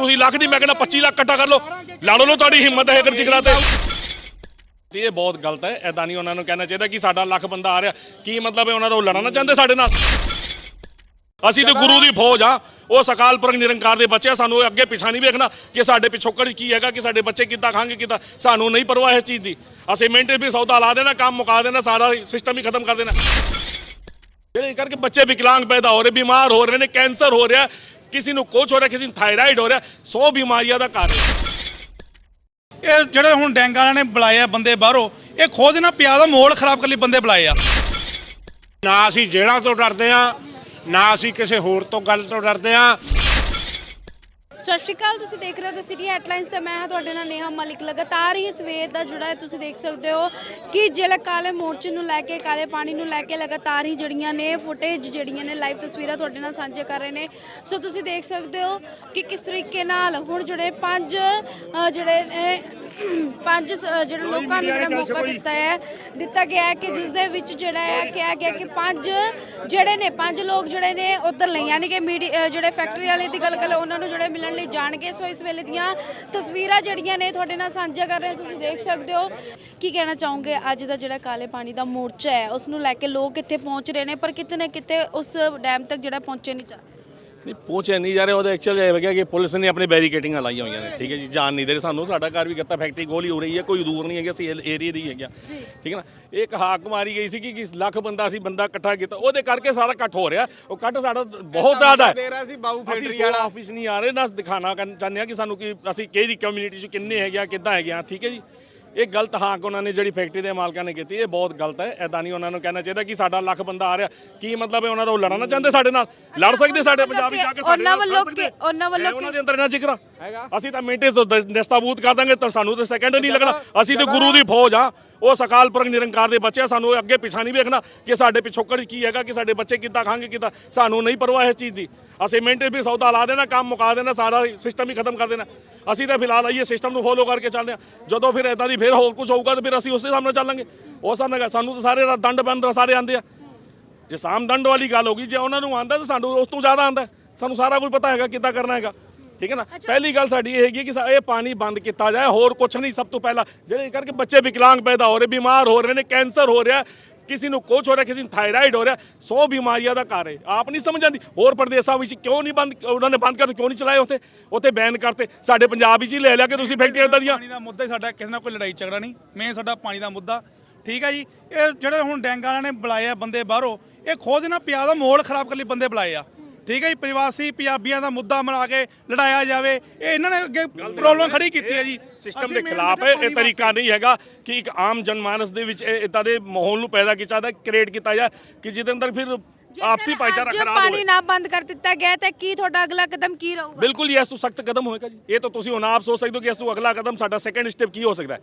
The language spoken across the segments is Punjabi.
ਤੁਸੀਂ ਲੱਖ ਦੀ, ਮੈਂ ਕਹਿੰਦਾ 25 ਲੱਖ ਇਕੱਠਾ ਕਰ ਲਓ। ਲੜ ਲਓ ਤੁਹਾਡੀ ਹਿੰਮਤ ਹੈ ਅਗਰ ਜਿਗਰਾ ਤੇ ਤੇ ਇਹ ਬਹੁਤ ਗਲਤ ਹੈ ਐਦਾਂ ਨਹੀਂ ਉਹਨਾਂ ਨੂੰ ਕਹਿਣਾ ਚਾਹੀਦਾ ਕਿ ਸਾਡਾ ਲੱਖ ਬੰਦਾ ਆ ਰਿਹਾ। ਕੀ ਮਤਲਬ ਹੈ ਉਹਨਾਂ ਦਾ ਉਹ ਲੜਨਾ ਚਾਹੁੰਦੇ ਸਾਡੇ ਨਾਲ? ਅਸੀਂ ਤੇ ਗੁਰੂ ਦੀ ਫੌਜ ਆ ਉਹ ਸਕਾਲ ਪੁਰਖ ਨਿਰੰਕਾਰ ਦੇ ਬੱਚੇ ਸਾਨੂੰ ਅੱਗੇ ਪਿਛਾ ਨਹੀਂ ਵੇਖਣਾ ਕਿ ਸਾਡੇ ਪਿਛੋਕੜ ਕੀ ਹੈਗਾ, ਕਿ ਸਾਡੇ ਬੱਚੇ ਕਿੱਦਾਂ ਖਾਣਗੇ, ਕਿੱਦਾਂ। ਸਾਨੂੰ ਨਹੀਂ ਪਰਵਾਹ ਇਸ ਚੀਜ਼ ਦੀ। ਅਸੀਂ ਮਿੰਟ ਵੀ ਸੌਦਾ ਲਾ ਦੇਣਾ, ਕੰਮ ਮੁਕਾ ਦੇਣਾ, ਸਾਰਾ ਸਿਸਟਮ ਹੀ ਖਤਮ ਕਰ ਦੇਣਾ। ਜਿਹੜੇ ਕਰਕੇ ਬੱਚੇ ਵਿਕਲਾਂਗ ਪੈਦਾ ਹੋ ਰਹੇ, ਬਿਮਾਰ ਹੋ ਰਹੇ ਨੇ, ਕੈਂਸਰ ਹੋ ਰਿਹਾ ਕਿਸੇ ਨੂੰ ਕੁਛ ਹੋ ਰਿਹਾ ਕਿਸੇ ਨੂੰ ਥਾਇਰਾਇਡ ਹੋ ਰਿਹਾ 100 ਬਿਮਾਰੀਆਂ ਦਾ ਕਾਰਨ ਇਹ ਜਿਹੜੇ ਹੁਣ ਡੈਂਗ ਵਾਲਿਆਂ ਨੇ ਬੁਲਾਏ ਆ ਬੰਦੇ ਬਾਹਰੋਂ ਇਹ ਖੁਦ ਨਾ ਪਿਆ ਦਾ ਮਾਹੌਲ ਖਰਾਬ ਕਰਨ ਲਈ ਬੰਦੇ ਬੁਲਾਏ ਆ। ਨਾ ਅਸੀਂ ਜੇਲ੍ਹਾਂ ਤੋਂ ਡਰਦੇ ਆ ਨਾ ਅਸੀਂ ਕਿਸੇ ਹੋਰ ਤੋਂ ਗੱਲ ਤੋਂ ਡਰਦੇ ਆ ਸਤਿ ਸ਼੍ਰੀ ਅਕਾਲ, ਤੁਸੀਂ ਦੇਖ ਰਹੇ ਹੋ ਦ ਸਿਟੀ ਹੈਡਲਾਈਨਸ ਤੇ ਮੈਂ ਹਾਂ ਤੁਹਾਡੇ ਨਾਲ ਨੇਹਾ ਮਲਿਕ। ਲਗਾਤਾਰ ਹੀ ਸਵੇਰ ਦਾ ਜੁੜਾ ਹੈ, ਤੁਸੀਂ ਦੇਖ ਸਕਦੇ ਹੋ ਕਿ ਜਿਹੜਾ ਕਾਲੇ ਮੋਰਚੇ ਨੂੰ ਲੈ ਕੇ, ਕਾਲੇ ਪਾਣੀ ਨੂੰ ਲੈ ਕੇ ਲਗਾਤਾਰ ਹੀ ਜਿਹੜੀਆਂ ਨੇ ਫੁਟੇਜ ਜਿਹੜੀਆਂ ਨੇ ਲਾਈਵ ਤਸਵੀਰਾਂ ਤੁਹਾਡੇ ਨਾਲ ਸਾਂਝੇ ਕਰ ਰਹੇ ਨੇ। ਸੋ ਤੁਸੀਂ ਦੇਖ ਸਕਦੇ ਹੋ ਕਿ ਕਿਸ ਤਰੀਕੇ ਨਾਲ ਹੁਣ ਜਿਹੜੇ ਪੰਜ ਜਿਹੜੇ ਪੰਜ ਜਿਹੜੇ ਲੋਕਾਂ ਨੂੰ ਜਿਹੜਾ ਮੌਕਾ ਦਿੱਤਾ ਹੈ ਦਿੱਤਾ ਗਿਆ ਹੈ ਕਿ ਜਿਸ ਦੇ ਵਿੱਚ ਜਿਹੜਾ ਹੈ ਕਿਹਾ ਗਿਆ ਕਿ ਪੰਜ ਜਿਹੜੇ ਨੇ ਪੰਜ ਲੋਕ ਜਿਹੜੇ ਨੇ ਉਧਰ ਲਈ ਯਾਨੀ ਕਿ ਮੀਡੀਆ ਜਿਹੜੇ ਫੈਕਟਰੀ ਵਾਲੇ ਦੀ ਗੱਲ ਕਰ ਉਹਨਾਂ ਨੂੰ ਜਿਹੜੇ ਮਿਲਣ ਲਈ ਜਾਣਗੇ। ਸੋ ਇਸ ਵੇਲੇ ਦੀਆਂ ਤਸਵੀਰਾਂ ਜਿਹੜੀਆਂ ਨੇ ਤੁਹਾਡੇ ਨਾਲ ਸਾਂਝਾ ਕਰ ਰਹੇ ਹਾਂ। ਤੁਸੀਂ ਦੇਖ ਸਕਦੇ ਹੋ ਕੀ ਕਹਿਣਾ ਚਾਹੋਗੇ? ਅੱਜ ਦਾ ਜਿਹੜਾ ਕਾਲੇ ਪਾਣੀ ਦਾ ਮੋਰਚਾ ਹੈ ਉਸ ਨੂੰ ਲੈ ਕੇ ਲੋਕ ਇੱਥੇ ਪਹੁੰਚ ਰਹੇ ਨੇ ਪਰ ਕਿਤੇ ਨਾ ਕਿਤੇ ਉਸ ਡੈਮ ਤੱਕ ਜਿਹੜਾ ਪਹੁੰਚੇ ਨਹੀਂ ਜਾ ਰਹੇ ਨਹੀਂ ਪਹੁੰਚੇ ਨਹੀਂ ਜਾ ਰਹੇ ਉਹਦੇ ਐਕਚੁਅਲ ਇਹ ਹੈਗਾ ਕਿ ਪੁਲਿਸ ਨੇ ਆਪਣੇ ਬੈਰੀਕੇਟਿੰਗਾਂ ਲਾਈਆਂ ਹੋਈਆਂ ਨੇ ਠੀਕ ਹੈ ਜੀ ਜਾਣ ਨਹੀਂ ਦੇ ਰਹੇ ਸਾਨੂੰ ਸਾਡਾ ਘਰ ਵੀ ਗੱਤਾ ਫੈਕਟਰੀ ਗੋਲੀ ਹੋ ਰਹੀ ਹੈ ਕੋਈ ਦੂਰ ਨਹੀਂ ਹੈਗਾ ਅਸੀਂ ਏਰੀਆ ਦੀ ਹੈਗਾ ਠੀਕ ਹੈ ਨਾ ਇੱਕ ਹਾਕ ਮਾਰੀ ਗਈ ਸੀ ਕਿ ਲੱਖ ਬੰਦਾ ਸੀ ਬੰਦਾ ਇਕੱਠਾ ਕੀਤਾ ਉਹਦੇ ਕਰਕੇ ਸਾਰਾ ਇਕੱਠ ਹੋ ਰਿਹਾ ਉਹ ਇਕੱਠ ਸਾਡਾ ਬਹੁਤ ਜ਼ਿਆਦਾ ਹੈ। ਦੇ ਰਿਹਾ ਸੀ ਬਾਊ ਅਸੀਂ ਫੈਕਟਰੀ ਸੋ ਵਾਲਾ। ਆਫਿਸ ਨਹੀਂ ਆ ਰਹੇ ਨਾ ਦਿਖਾਣਾ ਚਾਹੁੰਦੇ ਆ ਕਿ ਸਾਨੂੰ ਕਿ ਅਸੀਂ ਕਿਹੜੀ ਕਮਿਊਨਿਟੀ ਚ ਕਿੰਨੇ ਹੈਗੇ ਆ ਕਿੱਦਾਂ ਹੈਗੇ ਆ ਠੀਕ ਹੈ ਜੀ। ਇਹ ਗਲਤ ਹਾਕ ਉਹਨਾਂ ਨੇ ਜਿਹੜੀ ਫੈਕਟਰੀ ਦੇ ਮਾਲਕਾਂ ਨੇ ਕੀਤੀ ਇਹ ਬਹੁਤ ਗਲਤ ਹੈ। ਐਦਾਂ ਨਹੀਂ ਉਹਨਾਂ ਨੂੰ ਕਹਿਣਾ ਚਾਹੀਦਾ ਕਿ ਸਾਡਾ ਲੱਖ ਬੰਦਾ ਆ ਰਿਹਾ। ਕੀ ਮਤਲਬ ਹੈ ਉਹਨਾਂ ਦਾ? ਉਹ ਲੜਨਾ ਚਾਹੁੰਦੇ ਸਾਡੇ ਨਾਲ? ਲੜ ਸਕਦੇ ਸਾਡੇ ਪੰਜਾਬ ਵਿੱਚ ਜਾ ਕੇ ਸਾਡੇ ਉਹਨਾਂ ਵੱਲੋਂ? ਕਿ- ਉਹਨਾਂ ਵੱਲੋਂ ਉਹਨਾਂ ਦੇ ਅੰਦਰ ਇਹਨਾਂ ਜ਼ਿਕਰ। ਅਸੀਂ ਤਾਂ ਮਿੰਟੇ ਤੋਂ ਦਸ- ਦਸਤਾਬੂਤ ਕਰ ਦਾਂਗੇ ਤਾਂ ਸਾਨੂੰ ਤਾਂ ਸੈਕਿੰਡ ਨਹੀਂ ਲੱਗਣਾ। ਅਸੀਂ ਤੇ ਗੁਰੂ ਦੀ ਫੌਜ ਆ। ਉਹ ਸਕਾਲ ਪੁਰਖ ਨਿਰੰਕਾਰ ਦੇ ਬੱਚੇ ਆ, ਸਾਨੂੰ ਅੱਗੇ ਪਿਛਾ ਨਹੀਂ ਵੇਖਣਾ ਕਿ ਸਾਡੇ ਪਿਛੋਕੜ ਕੀ ਹੈਗਾ ਕਿ ਸਾਡੇ ਬੱਚੇ ਕਿੱਦਾਂ ਖਾਣਗੇ ਕਿੱਦਾਂ ਸਾਨੂੰ ਨਹੀਂ ਪਰਵਾਹ ਇਸ ਚੀਜ਼ ਦੀ। ਅਸੀਂ ਮਿੰਟ ਵੀ ਸੌਦਾ ਲਾ ਦੇਣਾ ਕੰਮ ਮੁਕਾ ਦੇਣਾ ਸਾਰਾ ਸਿਸਟਮ ਹੀ ਖਤਮ ਕਰ ਦੇਣਾ। ਅਸੀਂ ਤਾਂ ਫਿਲਹਾਲ ਆਈਏ ਸਿਸਟਮ ਨੂੰ ਫੋਲੋ ਕਰਕੇ ਚੱਲਦੇ ਹਾਂ। ਜਦੋਂ ਫਿਰ ਇਦਾਂ ਦੀ ਫਿਰ ਹੋਰ ਕੁਝ ਹੋਊਗਾ ਤਾਂ ਫਿਰ ਅਸੀਂ ਉਸੇ ਨਾਲ ਚੱਲਾਂਗੇ। ਹਿਸਾਬ ਨਾਲ ਸਾਨੂੰ ਤਾਂ ਸਾਰੇ ਦੰਡ ਬੰਦ ਸਾਰੇ ਆਂਦੇ ਆ। ਜੇ ਸਾਮ ਦੰਡ ਵਾਲੀ ਗੱਲ ਹੋ ਗਈ ਜੇ ਉਹਨਾਂ ਨੂੰ ਆਂਦਾ ਤਾਂ ਸਾਨੂੰ ਉਸ ਤੋਂ ਜ਼ਿਆਦਾ ਆਂਦਾ ਸਾਨੂੰ ਸਾਰਾ ਕੁਝ ਪਤਾ ਹੈਗਾ ਕਿੱਦਾਂ ਕਰਨਾ ਹੈਗਾ। ਠੀਕ ਹੈ ਨਾ? ਪਹਿਲੀ ਗੱਲ ਸਾਡੀ ਇਹ ਹੈਗੀ ਕਿ ਇਹ ਪਾਣੀ ਬੰਦ ਕੀਤਾ ਜਾਏ ਹੋਰ ਕੁਝ ਨਹੀਂ। ਸਭ ਤੋਂ ਪਹਿਲਾਂ ਜਿਹੜੇ ਕਰਕੇ ਬੱਚੇ ਵਿਕਲਾਂਗ ਪੈਦਾ ਹੋ ਰਹੇ ਬਿਮਾਰ ਹੋ ਰਹੇ ਨੇ ਕੈਂਸਰ ਹੋ ਰਿਹਾ ਕਿਸੇ ਨੂੰ ਕੁਛ ਹੋ ਰਿਹਾ ਕਿਸੇ ਨੂੰ ਥਾਇਰਾਇਡ ਹੋ ਰਿਹਾ 100 ਬਿਮਾਰੀਆਂ ਦਾ ਘਰ ਹੈ ਆਪ ਨਹੀਂ ਸਮਝ ਆਉਂਦੀ ਹੋਰ ਪ੍ਰਦੇਸ਼ਾਂ ਵਿੱਚ ਕਿਉਂ ਨਹੀਂ ਬੰਦ ਉਹਨਾਂ ਨੇ ਬੰਦ ਕਰ ਕਿਉਂ ਨਹੀਂ ਚਲਾਏ ਉੱਥੇ ਉੱਥੇ ਬੈਨ ਕਰਤੇ ਸਾਡੇ ਪੰਜਾਬ ਵਿੱਚ ਹੀ ਲੈ ਲਿਆ ਕਿ ਤੁਸੀਂ ਫੈਕਟਰੀਆਂ ਇਦਾਂ ਦੀਆਂ ਪਾਣੀ ਦਾ ਮੁੱਦਾ ਹੀ ਸਾਡਾ ਕਿਸੇ ਨਾਲ ਕੋਈ ਲੜਾਈ ਝਗੜਾ ਨਹੀਂ ਮੇਨ ਸਾਡਾ ਪਾਣੀ ਦਾ ਮੁੱਦਾ ਠੀਕ ਹੈ ਜੀ ਇਹ ਜਿਹੜੇ ਹੁਣ ਡੈਂਗ ਵਾਲਿਆਂ ਨੇ ਬੁਲਾਏ ਆ ਬੰਦੇ ਬਾਹਰੋਂ ਇਹ ਖੁਦ ਨਾ ਪਿਆ ਦਾ ਮਾਹੌਲ ਖਰਾਬ ਕਰਨ ਲਈ ਬੰਦੇ ਬੁਲਾਏ ਆ ਠੀਕ ਹੈ ਜੀ ਪ੍ਰਵਾਸੀ ਪੰਜਾਬੀਆਂ ਦਾ ਮੁੱਦਾ ਮਨਾ ਕੇ ਲੜਾਇਆ ਜਾਵੇ। ਇਹ ਇਹਨਾਂ ਨੇ ਅੱਗੇ ਪ੍ਰੋਬਲਮ ਖੜੀ ਕੀਤੀ ਹੈ ਜੀ। ਸਿਸਟਮ ਦੇ ਖਿਲਾਫ ਹੈ ਇਹ ਪਾਣੀ ਤਰੀਕਾ ਨਹੀਂ ਹੈਗਾ ਕਿ ਇੱਕ ਆਮ ਜਨਮਾਨਸ ਦੇ ਵਿੱਚ ਇਹ ਇਦਾਂ ਦੇ ਮਾਹੌਲ ਨੂੰ ਪੈਦਾ ਕੀਤਾ ਜਾਂਦਾ ਕ੍ਰੀਏਟ ਕੀਤਾ ਜਾਏ ਕਿ ਜਿਹਦੇ ਅੰਦਰ ਫਿਰ ਆਪਸੀ ਭਾਈਚਾਰਾ ਜੇ ਖਰਾਬ ਪਾਣੀ ਹੋਵੇ। ਨਾ ਬੰਦ ਕਰ ਦਿੱਤਾ ਗਿਆ ਤਾਂ ਕੀ ਤੁਹਾਡਾ ਅਗਲਾ ਕਦਮ ਕੀ ਰਹੂਗਾ? ਬਿਲਕੁਲ ਯੈਸ ਤੋਂ ਸਖਤ ਕਦਮ ਹੋਏਗਾ ਜੀ। ਇਹ ਤਾਂ ਤੁਸੀਂ ਹੁਣ ਆਪ ਸੋਚ ਸਕਦੇ ਹੋ ਕਿ ਇਸ ਤੋਂ ਅਗਲਾ ਕਦਮ ਸਾਡਾ ਸੈਕੰਡ ਸਟੈਪ ਕੀ ਹੋ ਸਕਦਾ ਹੈ।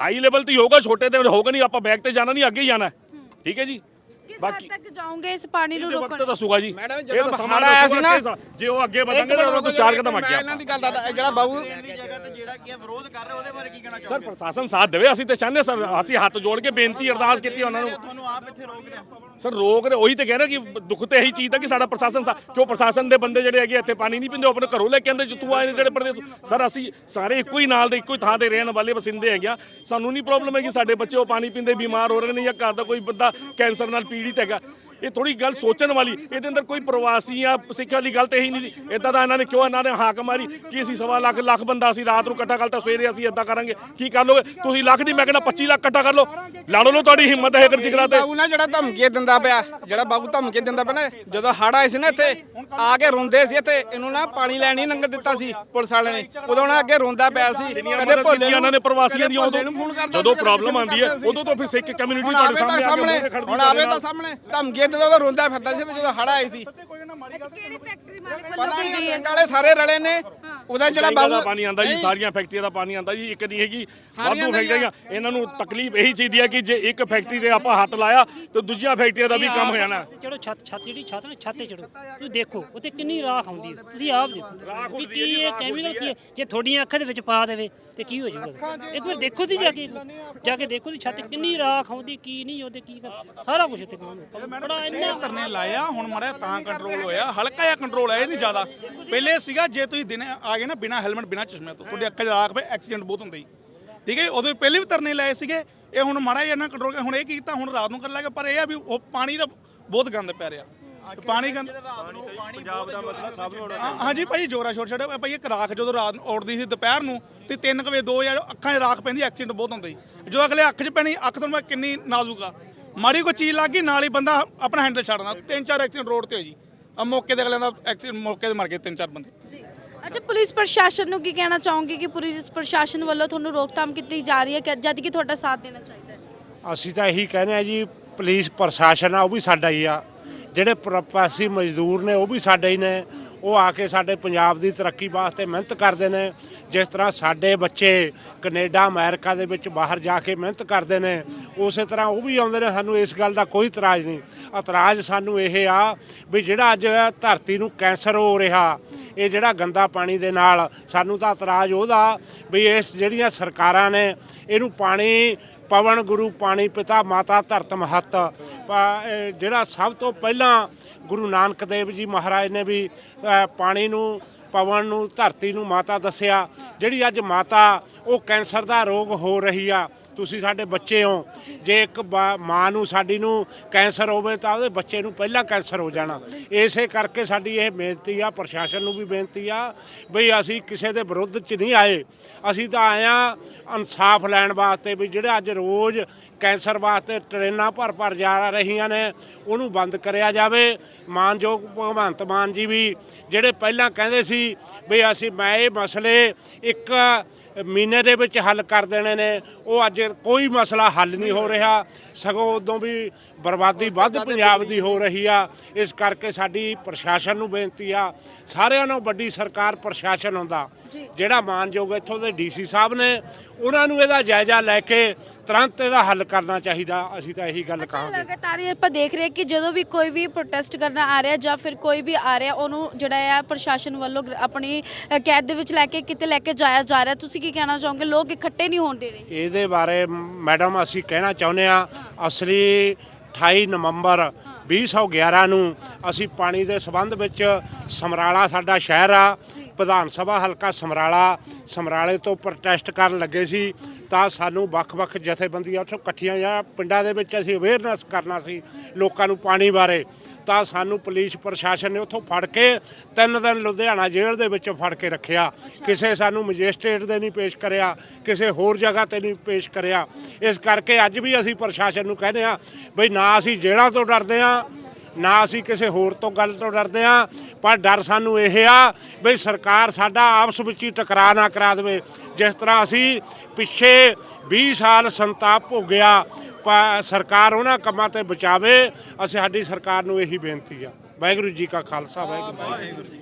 ਹਾਈ ਲੈਵਲ ਤੇ ਹੀ ਹੋਗਾ ਛੋਟੇ ਤੇ ਹੋਗਾ ਨਹੀਂ ਆਪਾਂ ਬੈਕ ਤੇ ਜਾਣਾ ਨਹੀਂ ਅੱਗੇ ਹੀ ਜਾਣਾ ਹੈ। ਠੀਕ ਹੈ ਜੀ? ਕਿਸ ਹੱਦ ਬਾਕੀ ਤੱਕ ਜਾਓਗੇ ਇਸ ਪਾਣੀ ਨੂੰ ਇਹਦੇ ਰੋਕਣ? ਵਕਤ ਦੱਸੂਗਾ ਜੀ। ਮੈਡਮ, ਇਹ ਜਦੋਂ ਤਾਂ ਸਮਾਂ ਆਇਆ ਸੀ ਦੱਸੂਗਾ ਨਾ, ਜੇ ਉਹ ਅੱਗੇ ਮਿੰਟ ਤਾਂ ਉਹ ਤੋਂ ਚਾਰ ਕਦਮ ਮੈਂ ਅੱਗੇ ਇਹਨਾਂ ਦੀ ਗੱਲ ਦਾ ਜਿਹੜਾ ਬਾਊ ਸਰ ਪ੍ਰਸ਼ਾਸਨ ਸਾਥ ਦੇਵੇ ਅਸੀਂ ਤੇ ਚਾਹੁੰਦੇ ਸਰ ਅਸੀਂ ਹੱਥ ਜੋੜ ਕੇ ਬੇਨਤੀ ਅਰਦਾਸ ਕੀਤੀ ਉਹਨਾਂ ਨੂੰ। ਆਪ ਇੱਥੇ ਰੋਕ ਰਿਹਾ ਸਰ, ਰੋਕ ਰਹੇ, ਉਹੀ ਤੇ ਕਹਿ ਰਿਹਾ ਕਿ ਦੁੱਖ ਤੇ ਇਹੀ ਚੀਜ਼ ਦਾ ਕਿ ਸਾਡਾ ਪ੍ਰਸ਼ਾਸਨ ਸਾ- ਕਿਉਂ ਪ੍ਰਸ਼ਾਸਨ ਦੇ ਬੰਦੇ ਜਿਹੜੇ ਹੈਗੇ ਆ ਇੱਥੇ ਪਾਣੀ ਨਹੀਂ ਪੀਂਦੇ, ਉਹ ਆਪਣੇ ਘਰੋਂ ਲੈ ਕੇ ਆਉਂਦੇ, ਜਿੱਥੋਂ ਆਏ ਨੇ ਜਿਹੜੇ ਪ੍ਰਦੇਸ਼ ਸਰ, ਅਸੀਂ ਸਾਰੇ ਇੱਕੋ ਹੀ ਨਾਲ ਦੇ, ਇੱਕੋ ਹੀ ਥਾਂ ਤੇ ਰਹਿਣ ਵਾਲੇ ਵਸਿੰਦੇ ਹੈਗੇ ਆ। ਸਾਨੂੰ ਨਹੀਂ ਪ੍ਰੋਬਲਮ ਹੈ ਕਿ ਸਾਡੇ ਬੱਚੇ ਉਹ ਪਾਣੀ ਪੀਂਦੇ, ਬਿਮਾਰ ਹੋ ਰਹੇ ਨੇ ਜਾਂ ਘਰ ਦਾ ਕੋਈ ਬੰਦਾ ਕੈਂਸਰ ਨਾਲ ਪੀੜਿਤ ਹੈਗਾ। ਇਹ ਥੋੜੀ ਗੱਲ ਸੋਚਣ ਵਾਲੀ ਇਹਦੇ ਅੰਦਰ ਕੋਈ ਪ੍ਰਵਾਸੀ ਜਾਂ ਸਿੱਖ ਵਾਲੀ ਗੱਲ ਤੇ ਹੀ ਨਹੀਂ ਸੀ। ਇਦਾਂ ਦਾ ਇਹਨਾਂ ਨੇ ਕਿਉਂ ਇਹਨਾਂ ਨੇ ਹਾਕ ਮਾਰੀ? ਕਿ ਅਸੀਂ ਸਵਾ ਲੱਖ ਲੱਖ ਬੰਦਾ ਅਸੀਂ ਰਾਤ ਨੂੰ ਇਕੱਠਾ ਕਰਤਾ ਸਵੇਰੇ ਅਸੀਂ ਇਦਾਂ ਕਰਾਂਗੇ? ਕੀ ਕਰ ਲੋਗੇ? ਤੁਸੀਂ ਲੱਖ ਨਹੀਂ ਮੈਂ ਕਹਿੰਦਾ 25 ਲੱਖ ਇਕੱਠਾ ਕਰ ਲਓ। ਲੜ ਲਓ ਤੁਹਾਡੀ ਹਿੰਮਤ ਹੈ ਅਗਰ ਜਿਗਰਾ ਤੇ। ਨਾ ਜਿਹੜਾ ਧਮਕੀ ਦਿੰਦਾ ਪਿਆ ਜਿਹੜਾ ਬਾਬੂ ਧਮਕੀ ਦਿੰਦਾ ਪਿਆ ਨਾ ਜਦੋਂ ਹੜ ਆਏ ਸੀ ਨਾ ਇੱਥੇ ਆ ਕੇ ਰੋਂਦੇ ਸੀ ਇੱਥੇ ਇਹਨੂੰ ਨਾ ਪਾਣੀ ਲੈਣ ਨਹੀਂ ਲੰਘ ਦਿੱਤਾ ਸੀ ਪੁਲਿਸ ਵਾਲਿਆਂ ਨੇ। ਉਦੋਂ ਨਾ ਅੱਗੇ ਰੋਂਦਾ ਪਿਆ ਸੀ ਕਦੇ ਭੋਲੇ ਉਹਨਾਂ ਨੇ ਪ੍ਰਵਾਸੀਆਂ ਦੀਆਂ ਉਦੋਂ ਜਦੋਂ ਪ੍ਰੋਬਲਮ ਆਉਂਦੀ ਹੈ। ਉਦੋਂ ਤੋਂ ਫਿਰ ਸਿੱਖ ਕਮਿਊਨਿਟੀ ਤੁਹਾਡੇ ਤਾਂ ਸਾਹਮਣੇ ਆ ਹੁਣ ਆਵੇ ਤਾਂ ਸਾਹਮਣੇ ਧਮਕੀ ਦਿੰਦਾ ਉਦੋਂ ਰੋਂਦਾ ਫਿਰਦਾ ਸੀ ਤੇ ਜਦੋਂ ਹੜ ਆਏ ਸੀ। ਕਿਹੜੀ ਫੈਕਟਰੀ ਮਾਲਕ ਪਤਾ ਵੱਲੋਂ ਨਹੀਂ ਗਈ ਹੈ ਪਿੰਡ ਵਾਲੇ ਸਾਰੇ ਰਲੇ ਨੇ। ਉਹਦਾ ਜਿਹੜਾ ਦਾ ਬਾਬੂ ਪਾਣੀ ਆਂਦਾ ਜੀ ਨਹੀਂ। ਸਾਰੀਆਂ ਫੈਕਟਰੀਆਂ ਦਾ ਪਾਣੀ ਆਂਦਾ ਜੀ ਇੱਕ ਨਹੀਂ ਹੈਗੀ ਵਾਧੂ ਦਾ ਫੈਕਟਰੀਆਂ ਇਹਨਾਂ ਨੂੰ ਤਕਲੀਫ ਇਹੀ ਚੀਜ਼ ਹੈ ਕਿ ਜੇ ਇੱਕ ਫੈਕਟਰੀ ਤੇ ਆਪਾਂ ਹੱਥ ਲਾਇਆ ਤੇ ਦੂਜੀਆਂ ਫੈਕਟਰੀਆਂ ਦਾ ਵੀ ਕੰਮ ਹੋ ਜਾਣਾ। ਚਲੋ ਛੱਤ ਛੱਤ ਜਿਹੜੀ ਛੱਤ ਨਾ ਛੱਤ ਤੇ ਚੜੋ। ਤੁਸੀਂ ਦੇਖੋ ਕਿੰਨੀ ਰਾਖ ਆਉਂਦੀ ਹੈ। ਤੁਸੀਂ ਆਪ ਦੇਖੋ ਰਾਖ ਵੀ ਹੁੰਦੀ ਕੀ ਹੈ ਜੀ, ਇਹ ਰਾਖ ਕੈਮੀਕਲ ਹੁੰਦੀ ਕੀ ਹੈ। ਹੈ? ਜੇ ਤੁਹਾਡੀਆਂ ਅੱਖਾਂ ਦੇ ਵਿੱਚ ਪਾ ਦੇਵੇ ਤੇ ਕੀ ਹੋ ਜਾਊਗਾ? ਇੱਕ ਵਾਰ ਦੇਖੋ ਤੁਸੀਂ ਜਾ ਕੇ ਜਾ ਕੇ ਦੇਖੋ ਦੀ ਛੱਤ ਕਿੰਨੀ ਰਾਖ ਆਉਂਦੀ ਕੀ ਨਹੀਂ ਉਹਦੇ ਕੀ ਸਾਰਾ ਕੁਝ ਹੈ। ਬੜਾ ਇੰਨੇ ਧਰਨੇ ਲਾਇਆ ਹੁਣ ਮਾੜਾ ਜਿਹਾ ਤਾਂ ਕੰਟਰੋਲ ਹੋਇਆ। ਹਲਕਾ ਜਿਹਾ ਕੰਟਰੋਲ ਹੈ ਇਹ ਨਹੀਂ ਜ਼ਿਆਦਾ। ਪਹਿਲੇ ਸੀਗਾ ਜੇ ਤੁਸੀਂ ਦਿਨੇ ਆ ਗਏ ਨਾ ਬਿਨਾ ਹੈਲਮਟ ਬਿਨਾ ਚਸ਼ਮੇ ਤੋਂ ਤੁਹਾਡੇ ਅੱਖਾਂ 'ਚ ਰਾਖ ਪਏ ਐਕਸੀਡੈਂਟ ਬਹੁਤ ਹੁੰਦੇ ਸੀ। ਠੀਕ ਹੈ ਉਦੋਂ ਪਹਿਲੇ ਵੀ ਧਰਨੇ ਲਾਏ ਸੀਗੇ। ਇਹ ਹੁਣ ਮਾੜਾ ਜਿਹਾ ਨਾ ਕੰਟਰੋਲ ਹੁਣ ਇਹ ਕੀ ਕੀਤਾ ਹੁਣ ਰਾਤ ਨੂੰ ਕਰ ਲਾਂਗੇ ਪਰ ਇਹ ਆ ਵੀ ਉਹ ਪਾਣੀ ਦਾ ਬਹੁਤ ਗੰਦ ਪੈ ਰਿਹਾ। ਪਾਣੀ ਗੰਦ ਪੰਜਾਬ ਦਾ ਮਸਲਾ ਸਭ ਨੂੰ ਹਾਂਜੀ ਭਾਈ ਜੋਰਾ ਛੋੜ ਛੱਡ ਭਾਈ ਇੱਕ ਰਾਖ ਜਦੋਂ ਰਾਤ ਨੂੰ ਉੱਡਦੀ ਸੀ ਦੁਪਹਿਰ ਨੂੰ ਤੇ 3 ਵਜੇ 2000 ਅੱਖਾਂ 'ਚ ਰਾਖ ਪੈਂਦੀ ਐਕਸੀਡੈਂਟ ਬਹੁਤ ਹੁੰਦੇ। ਸੀ ਜੋ ਅਗਲੇ ਅੱਖ 'ਚ ਪੈਣੀ ਅੱਖ ਤੋਂ ਮੈਂ ਕਿੰਨੀ ਨਾਜ਼ੁਕ ਆ। ਮਾੜੀ ਕੋਈ ਚੀਜ਼ ਲੱਗ ਗਈ ਨਾਲ ਹੀ ਬੰਦਾ ਆਪਣਾ ਹੈਂਡਲ ਛੱਡਣਾ ਤਿੰਨ ਚਾਰ ਐਕਸੀਡੈਂਟ ਰੋਡ ਤੇ ਹੋ ਜੀ। ਆ ਮੌਕੇ ਤੇ ਅਗਲਿਆਂ ਦਾ ਐਕਸੀਡੈਂਟ ਮੌਕੇ ਤੇ ਮਰ ਗਏ ਤਿੰਨ ਚਾਰ ਬੰਦੇ। ਜੀ। ਅੱਛਾ ਪੁਲਿਸ ਪ੍ਰਸ਼ਾਸਨ ਨੂੰ ਕੀ ਕਹਿਣਾ ਚਾਹੋਗੇ ਕਿ ਪੁਲਿਸ ਪ੍ਰਸ਼ਾਸਨ ਵੱਲੋਂ ਤੁਹਾਨੂੰ ਰੋਕਥਾਮ ਕੀਤੀ ਜਾ ਰਹੀ ਹੈ ਕਿ ਜਦ ਕਿ ਤੁਹਾਡਾ ਸਾਥ ਦੇਣਾ ਚਾਹੀਦਾ ਹੈ? ਅਸੀਂ ਤਾਂ ਇਹੀ ਕਹਿੰਦੇ ਆ ਜੀ ਪੁਲਿਸ ਪ੍ਰਸ਼ਾਸਨ ਆ ਉਹ ਵੀ ਸਾਡਾ ਹੀ ਆ। ਜਿਹੜੇ ਪ੍ਰਵਾਸੀ ਮਜ਼ਦੂਰ ਨੇ, ਉਹ ਵੀ ਸਾਡੇ ਹੀ ਨੇ। ਉਹ ਆ ਕੇ ਸਾਡੇ ਪੰਜਾਬ ਦੀ ਤਰੱਕੀ ਵਾਸਤੇ ਮਿਹਨਤ ਕਰਦੇ ਨੇ। ਜਿਸ ਤਰ੍ਹਾਂ ਸਾਡੇ ਬੱਚੇ ਕੈਨੇਡਾ, ਅਮਰੀਕਾ ਦੇ ਵਿੱਚ ਬਾਹਰ ਜਾ ਕੇ ਮਿਹਨਤ ਕਰਦੇ ਨੇ, ਉਸੇ ਤਰ੍ਹਾਂ ਉਹ ਵੀ ਆਉਂਦੇ ਨੇ। ਸਾਨੂੰ ਇਸ ਗੱਲ ਦਾ ਕੋਈ ਇਤਰਾਜ਼ ਨਹੀਂ। ਇਤਰਾਜ਼ ਸਾਨੂੰ ਇਹ ਆ ਵੀ ਜਿਹੜਾ ਅੱਜ ਧਰਤੀ ਨੂੰ ਕੈਂਸਰ ਹੋ ਰਿਹਾ, ਇਹ ਜਿਹੜਾ ਗੰਦਾ ਪਾਣੀ ਦੇ ਨਾਲ ਸਾਨੂੰ ਤਾਂ ਇਤਰਾਜ਼ ਉਹਦਾ ਵੀ ਇਸ ਜਿਹੜੀਆਂ ਸਰਕਾਰਾਂ ਨੇ, ਇਹਨੂੰ ਪਾਣੀ ਪਵਨ ਗੁਰੂ, ਪਾਣੀ ਪਿਤਾ ਮਾਤਾ ਧਰਤ ਮਹੱਤ ਜਿਹੜਾ ਸਭ ਤੋਂ ਪਹਿਲਾਂ ਗੁਰੂ ਨਾਨਕ ਦੇਵ ਜੀ ਮਹਾਰਾਜ ਨੇ ਵੀ ਪਾਣੀ ਨੂੰ, ਪਵਨ ਨੂੰ, ਧਰਤੀ ਨੂੰ ਮਾਤਾ ਦੱਸਿਆ। ਜਿਹੜੀ ਅੱਜ ਮਾਤਾ, ਉਹ ਕੈਂਸਰ ਦਾ ਰੋਗ ਹੋ ਰਹੀ ਆ। ਤੁਸੀਂ ਸਾਡੇ ਬੱਚੇ ਹੋ, ਜੇ ਇੱਕ ਬਾ- ਮਾਂ ਨੂੰ ਸਾਡੀ ਨੂੰ ਕੈਂਸਰ ਹੋਵੇ ਤਾਂ ਉਹਦੇ ਬੱਚੇ ਨੂੰ ਪਹਿਲਾਂ ਕੈਂਸਰ ਹੋ ਜਾਣਾ। ਇਸੇ ਕਰਕੇ ਸਾਡੀ ਇਹ ਬੇਨਤੀ ਆ, ਪ੍ਰਸ਼ਾਸਨ ਨੂੰ ਵੀ ਬੇਨਤੀ ਆ, ਬਈ ਅਸੀਂ ਕਿਸੇ ਦੇ ਵਿਰੁੱਧ ਚ ਨਹੀਂ ਆਏ। ਅਸੀਂ ਤਾਂ ਆਏ ਆ ਇਨਸਾਫ ਲੈਣ ਵਾਸਤੇ ਵੀ ਜਿਹੜੇ ਅੱਜ ਰੋਜ਼ ਕੈਂਸਰ ਵਾਸਤੇ ਟ੍ਰੇਨਾਂ ਭਰ ਭਰ ਜਾ ਰਹੀਆਂ ਨੇ, ਉਹਨੂੰ ਬੰਦ ਕਰਿਆ ਜਾਵੇ। ਮਾਨਯੋਗ ਭਗਵੰਤ ਮਾਨ ਜੀ ਵੀ ਜਿਹੜੇ ਪਹਿਲਾਂ ਕਹਿੰਦੇ ਸੀ ਵੀ ਅਸੀਂ, ਮੈਂ ਇਹ ਮਸਲੇ ਇੱਕ ਮਹੀਨੇ ਦੇ ਵਿੱਚ ਹੱਲ ਕਰ ਦੇਣੇ ਨੇ। ਉਹ ਅੱਜ ਕੋਈ ਮਸਲਾ ਹੱਲ ਨਹੀਂ ਹੋ ਰਿਹਾ। ਸਗੋਂ ਉਦੋਂ ਵੀ ਬਰਬਾਦੀ ਵੱਧ ਪੰਜਾਬ ਦੀ ਹੋ ਰਹੀ ਆ ਇਸ ਕਰਕੇ ਸਾਡੀ ਪ੍ਰਸ਼ਾਸਨ ਨੂੰ ਬੇਨਤੀ ਆ ਸਾਰਿਆਂ ਨਾਲੋਂ ਵੱਡੀ ਸਰਕਾਰ ਪ੍ਰਸ਼ਾਸਨ ਹੁੰਦਾ ਜਿਹੜਾ ਮਾਨਯੋਗ ਇੱਥੋਂ ਦੇ ਡੀਸੀ ਸਾਹਿਬ ਨੇ ਉਹਨਾਂ ਨੂੰ ਇਹਦਾ ਜਾਇਜ਼ਾ ਲੈ ਕੇ ਤੁਰੰਤ ਇਹਦਾ ਹੱਲ ਕਰਨਾ ਚਾਹੀਦਾ ਅਸੀਂ ਤਾਂ ਇਹੀ ਗੱਲ ਕਹਾਂਗੇ। ਲਗਾਤਾਰ ਇਹ ਆਪਾਂ ਦੇਖ ਰਹੇ ਕਿ ਜਦੋਂ ਵੀ ਕੋਈ ਵੀ ਪ੍ਰੋਟੈਸਟ ਕਰਨਾ ਆ ਰਿਹਾ ਜਾਂ ਫਿਰ ਕੋਈ ਵੀ ਆ ਰਿਹਾ ਉਹਨੂੰ ਜਿਹੜਾ ਹੈ ਪ੍ਰਸ਼ਾਸਨ ਵੱਲੋਂ ਆਪਣੀ ਕੈਦ ਦੇ ਵਿੱਚ ਲੈ ਕੇ ਕਿਤੇ ਲੈ ਕੇ ਜਾਇਆ ਜਾ ਰਿਹਾ। ਤੁਸੀਂ ਕੀ ਕਹਿਣਾ ਚਾਹੋਗੇ? ਲੋਕ ਇਕੱਠੇ ਨਹੀਂ ਹੋਣ ਦੇ ਰਹੇ। ਇਹਦੇ ਬਾਰੇ ਮੈਡਮ ਅਸੀਂ ਕਹਿਣਾ ਚਾਹੁੰਦੇ ਆ ਅਸਲੀ 28 ਨਵੰਬਰ 2011 ਨੂੰ ਅਸੀਂ ਪਾਣੀ ਦੇ ਸਬੰਧ ਵਿੱਚ ਸਮਰਾਲਾ ਸਾਡਾ ਸ਼ਹਿਰ ਆ ਵਿਧਾਨ ਸਭਾ ਹਲਕਾ ਸਮਰਾਲਾ, ਸਮਰਾਲੇ ਤੋਂ ਪ੍ਰੋਟੈਸਟ ਕਰਨ ਲੱਗੇ ਸੀ। ਤਾਂ ਸਾਨੂੰ ਵੱਖ-ਵੱਖ ਜਥੇਬੰਦੀਆਂ ਉੱਥੋਂ ਇਕੱਠੀਆਂ ਜਾਂ ਪਿੰਡਾਂ ਦੇ ਵਿੱਚ ਅਸੀਂ ਅਵੇਅਰਨੈਸ ਕਰਨਾ ਸੀ ਲੋਕਾਂ ਨੂੰ ਪਾਣੀ ਬਾਰੇ। ਤਾਂ ਸਾਨੂੰ ਪੁਲਿਸ ਪ੍ਰਸ਼ਾਸਨ ਨੇ ਉੱਥੋਂ ਫੜ ਕੇ ਤਿੰਨ ਦਿਨ ਲੁਧਿਆਣਾ ਜੇਲ੍ਹ ਦੇ ਵਿੱਚ ਫੜ ਕੇ ਰੱਖਿਆ। ਕਿਸੇ ਸਾਨੂੰ ਮੈਜਿਸਟ੍ਰੇਟ ਦੇ ਨਹੀਂ ਪੇਸ਼ ਕਰਿਆ ਕਿਸੇ ਹੋਰ ਜਗ੍ਹਾ ਤੇ ਨਹੀਂ ਪੇਸ਼ ਕਰਿਆ। ਇਸ ਕਰਕੇ ਅੱਜ ਵੀ ਅਸੀਂ ਪ੍ਰਸ਼ਾਸਨ ਨੂੰ ਕਹਿੰਦੇ ਆ ਬਈ ਨਾ ਅਸੀਂ ਜੇਲ੍ਹਾਂ ਤੋਂ ਡਰਦੇ ਆ ਨਾ ਅਸੀਂ ਕਿਸੇ ਹੋਰ ਤੋਂ ਗੱਲ ਤੋਂ ਡਰਦੇ ਆ ਪਰ ਡਰ ਸਾਨੂੰ ਇਹ ਆ ਬਈ ਸਰਕਾਰ ਸਾਡਾ ਆਪਸ ਵਿੱਚ ਹੀ ਟਕਰਾਅ ਨਾ ਕਰਾ ਦੇਵੇ। ਜਿਸ ਤਰ੍ਹਾਂ ਅਸੀਂ ਪਿੱਛੇ 20 ਸਾਲ ਸੰਤਾਪ ਭੋਗਿਆ ਪਾ- ਸਰਕਾਰ ਉਹਨਾਂ ਕੰਮਾਂ ਤੇ ਬਚਾਵੇ, ਅਸੀਂ ਸਾਡੀ ਸਰਕਾਰ ਨੂੰ ਇਹੀ ਬੇਨਤੀ ਆ। ਵਾਹਿਗੁਰੂ ਜੀ ਕਾ ਖਾਲਸਾ, ਵਾਹਿਗੁਰੂ ਜੀ